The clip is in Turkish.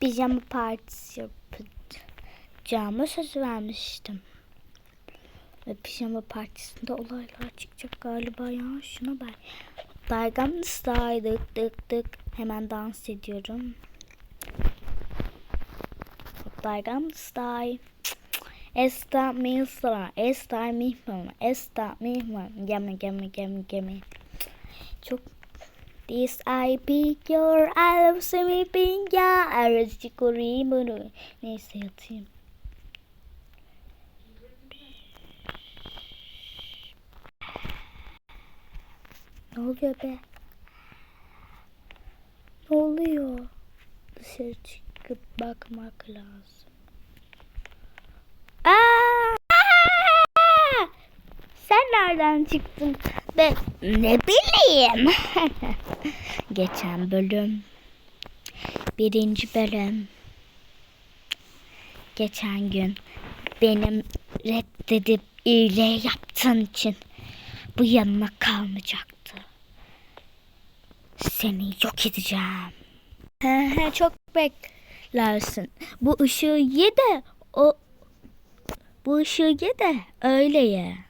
pijama partisi yapacağıma söz vermiştim. Ve pijama partisinde olaylar çıkacak galiba ya. Şuna bak. Style dık dık dık. Hemen dans ediyorum. Gangnam Style. Esta misma, esta misma, esta misma. Gimme, gimme, gimme, gimme. Çok This I pick your I love sweeping ya Aracı koruyayım bunu Neyse yatayım Ne oluyor be? Ne oluyor? Dışarı çıkıp bakmak lazım. Aa! Aa! Sen nereden çıktın? Ben ne bileyim. Geçen bölüm. Birinci bölüm. Geçen gün benim reddedip iyiliği yaptığın için bu yanına kalmayacaktı. Seni yok edeceğim. He he çok beklersin. Bu ışığı ye de o bu ışığı ye de öyle ye.